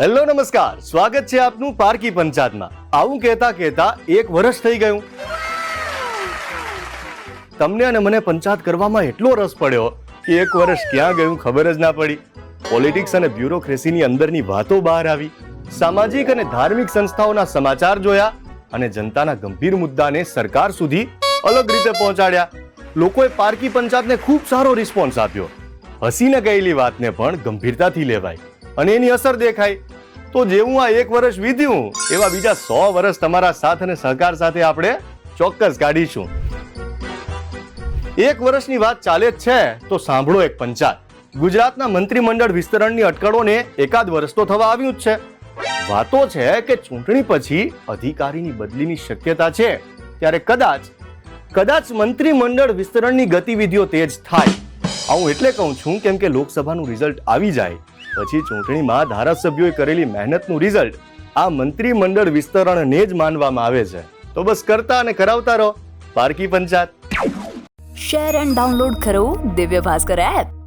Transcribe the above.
Hello, નમસ્કાર. સ્વાગત છે આપનું પારકી પંચાયતમાં. આવું કહેતા કહેતા એક વર્ષ થઈ ગયું. તમને અને મને પંચાયત કરવામાં એટલો રસ પડ્યો કે એક વર્ષ ક્યાં ગયું ખબર જ ના પડી. પોલિટિક્સ અને બ્યુરોક્રેસીની અંદરની વાતો બહાર આવી. સામાજિક અને ધાર્મિક સંસ્થાઓના સમાચાર જોયા અને જનતાના ગંભીર મુદ્દાને સરકાર સુધી અલગ રીતે પહોંચાડ્યા. લોકોએ પારકી પંચાયતને ખૂબ સારો રિસ્પોન્સ આપ્યો. હસીને ગયેલી વાતને પણ ગંભીરતાથી લેવાય અને એની અસર દેખાય. તો જેવું આ એક વર્ષ વીત્યું, એવા બીજા સો વર્ષ તમારા સાથ અને સહકાર સાથે આપણે ચોક્કસ કાઢીશું. એક વર્ષની વાત ચાલે જ છે, તો સાંભળો એક પંચાયત ગુજરાતના મંત્રીમંડળ વિસ્તરણની અટકળોને એકાદ વર્ષ તો થવા આવ્યું જ છે. વાતો છે કે ચૂંટણી પછી અધિકારીની બદલીની શક્યતા છે, ત્યારે કદાચ કદાચ મંત્રીમંડળ વિસ્તરણની ગતિવિધિઓ તેજ થાય. હું એટલે કહું છું, કેમ કે લોકસભાનું રિઝલ્ટ આવી જાય. પછી ચૂંટણીમાં ધારાસભ્યોએ કરેલી મહેનતનું રિઝલ્ટ આ મંત્રીમંડળ વિસ્તરણને જ માનવામાં આવે છે. તો બસ કરતા અને કરાવતા રહો. પારકી પંચાયત. શેર એન્ડ ડાઉનલોડ કરો દિવ્ય ભાસ્કર એપ